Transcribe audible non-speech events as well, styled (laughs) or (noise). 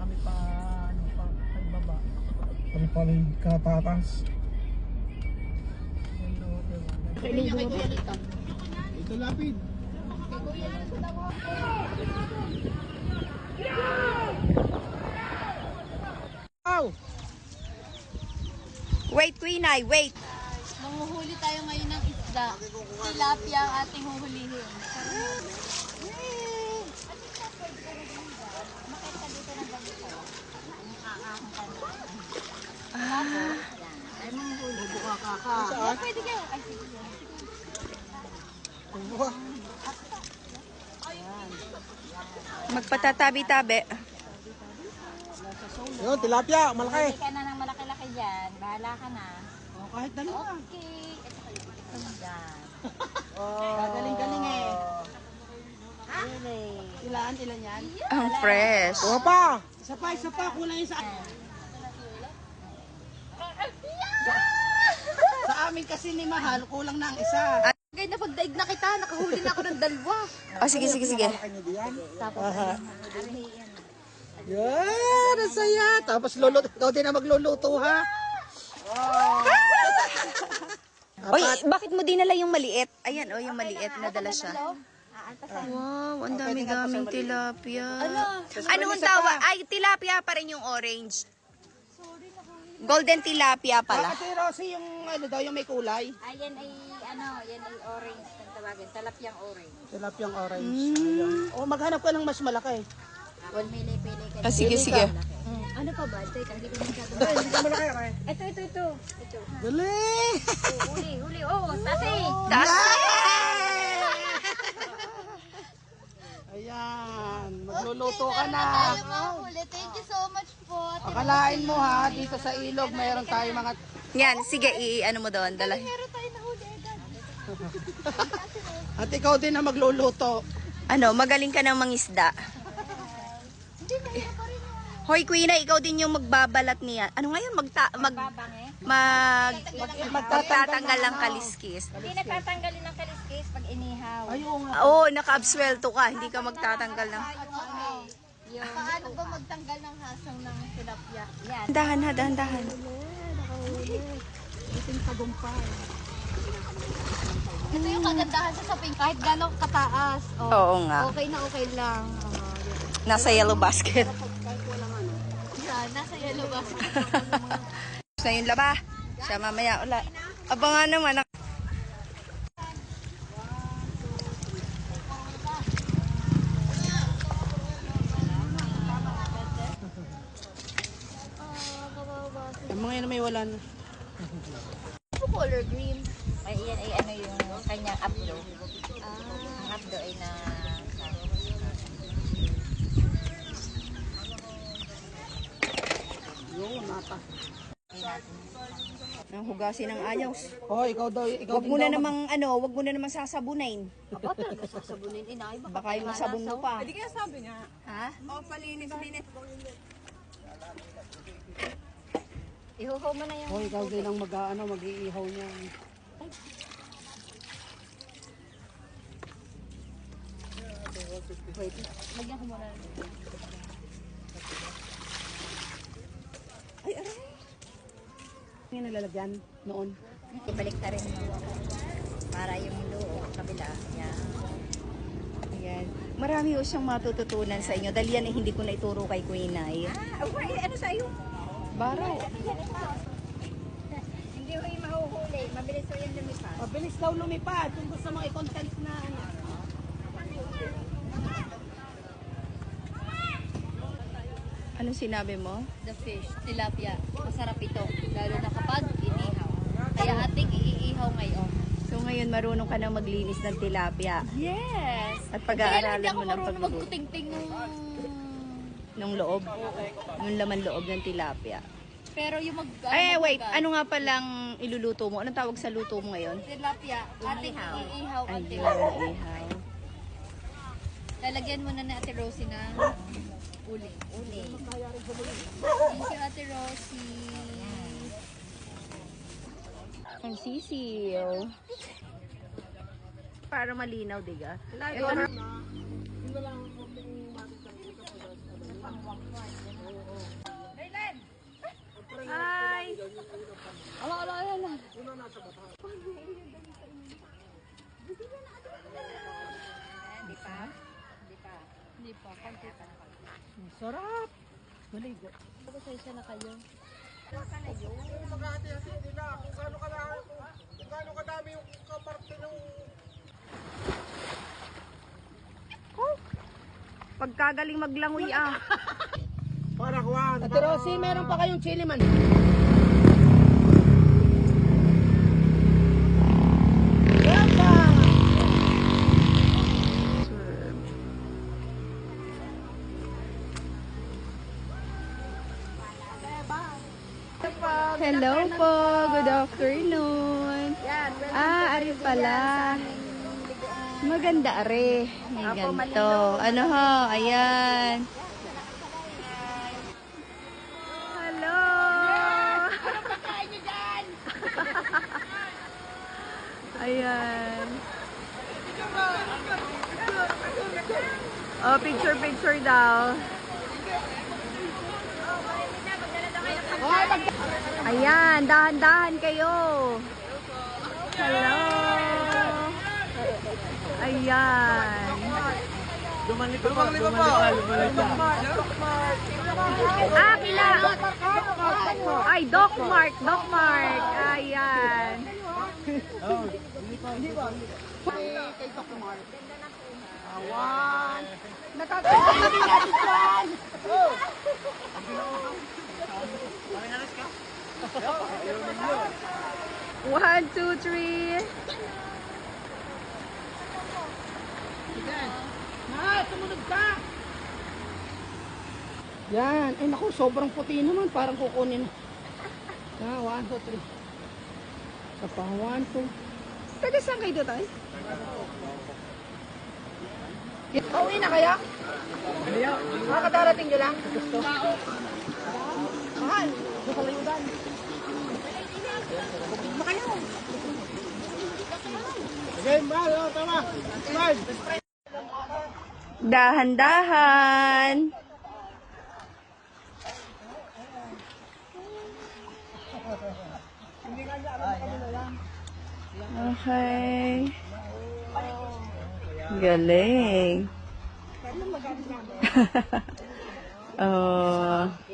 kami pa, ano, pa, pa ibaba. Ano pala yung katatas? Kuya dito. Ito lapid. Wait, Queen Ay, wait. Manguhuli tayo ngayon ng isda. Tilapia ang ating huhulihin. Ah. Pwede kayo. Ay, sige. Magpatatabi-tabi. Yun, tilapia, malaki. Pwede ka na ng malaki-laki dyan. Bahala ka na. Oh, kahit dalawa. Okay. Ito kayo. Ito dyan. Gagaling-galing eh. Really? Ilan, ilan yan? Ang fresh. Kuha pa! Isa pa, isa pa, kulang isa. Sa amin kasi ni Mahal, kulang na ang isa. Napagdaig na kita. Nakahuli na ako ng dalawa. Oh, sige, sige, sige. Malaki niyo diyan. Tapos, Yan, ang saya. Tapos luluto, ikaw din na magluluto ha. (laughs) Oy, bakit mo dinala yung maliit? Ayan, oh, yung maliit na dala siya. Wow, ang dami-daming tilapia. Anong tawag? Ay, tilapia pa rin yung orange. Golden tilapia pala. Ate Rosie, yung ano daw, yung may kulay. Ayan ay, ano, yan ay orange. Ang tawagin. Talapyang orange. Tilapiyang orange. Ayan. O, maghanap ka ng mas malaki. Well, pili-pili ka. Ah, sige, sige. Ano pa ba? Teka, hindi ko masyado. Ay, hindi ka malaki. Ito, ito, ito. Ito. Dali! Oh, huli, huli. Oh, tasi. Ayan, magluluto ka na. Tayo mahuli. Thank you so much po. Akalain mo ha, dito sa ilog, mayroon tayo mga... Yan, sige, i-ano mo doon, dala. Meron tayo nahuli agad. At ikaw din na magluluto. Ano, magaling ka ng mangisda. Hoy, Queen, ikaw din yung magbabalat niya. Ano ngayon, magta, mag, mag, magtatanggal ng kaliskis. Hindi natatanggalin ng kaliskis pag inihaw. Nga. Oo, naka-abswelto ka, hindi ka magtatanggal ng... Yung, Paano ba magtanggal ng hasang ng tilapia? Yan. Dahan ha, dahan, dahan. Ito yung kagandahan sa saping kahit gano'ng kataas. Oh, Oo nga, Okay na okay lang. Oh, nasa yellow basket. yan. Nasa yellow basket. (laughs) Sa yung laba. Siya mamaya ula. Abangan naman. ak- Yung mga yun may wala na. color green. Ay, yan ay ano yung kanyang abdo. Ang abdo ay na... Yun, nata. Hugasin ng anyos. Oh, ikaw daw, ikaw Wag din mo na daw. namang ano, wag mo na namang sasabunain. Ako talaga sasabunin. Inay, baka, Baka yung masabon mo pa. Ha? Oh, palinis-linis. Ihuho mo na yung... Oh, ikaw din ang mag, ano, mag-iihaw niyan. Lagyan ko muna. Yung nalalagyan noon. Ibalik ta rin mo. Para yung loob, kabila. Yan. Ayan. Marami ho siyang matututunan sa inyo. Dahil yan ay hindi ko na ituro kay Queen Ay. Ah, okay. Ano sa'yo? Baro. Hindi ko yung mahuhuli. Mabilis ko yung lumipad. Mabilis daw lumipad kung gusto mo i-content na ano. Anong sinabi mo? The fish, tilapia. Masarap ito. Lalo na kapag inihaw. Kaya ating iihaw ngayon. So ngayon marunong ka na maglinis ng tilapia. Yes! At Kaya lang pag-aaralan hindi ako mo ng marunong magkuting-ting nung... Nung loob. Nung laman loob ng tilapia. Pero yung mag... Eh, wait. mag- Ano nga palang iluluto mo? Anong tawag sa luto mo ngayon? Tilapia. Ating iihaw ang Ayun, tilapia. ihaw. Lalagyan mo na ni Ate Rosie ng uli. Uli. Thank you, Ate Rosie. Ang sisiyo. Para malinaw, diga. Eh, ano? Ala, ala, ala, ala. Sarap. Maligo. Maghahati-hati nila kung gaano kadami, kung gaano kadami yung kaparte ng Pagkagaling maglangoy ah. para kuhan. Ate Rosie, meron pa kayong chili man. Po, good afternoon. Ah, ari pala. Maganda are. May ganito. Ano ho, ayan. Hello! (laughs) Ayan. Oh, picture, picture daw. Ayan, dahan-dahan kayo. Hello. Ayan. Ah, kila. Ay, Doc Mark, Doc Mark. Ayan. Awan. Nakakita natin natin dyan. One, two, three. Ha, tumunod ka. Yan. Eh naku, sobrang puti naman. Parang kukunin. Ha, one, two, three. Isa pa, one, two. Taga saan kayo tayo? Pauwi na kaya? Makakadarating nyo lang? Gusto. Mahal. Gusto sa layudan. Bukid mo kayo. Okay, mahal, tama. Smile. Dahan-dahan. Okay. Galing. (laughs) oh.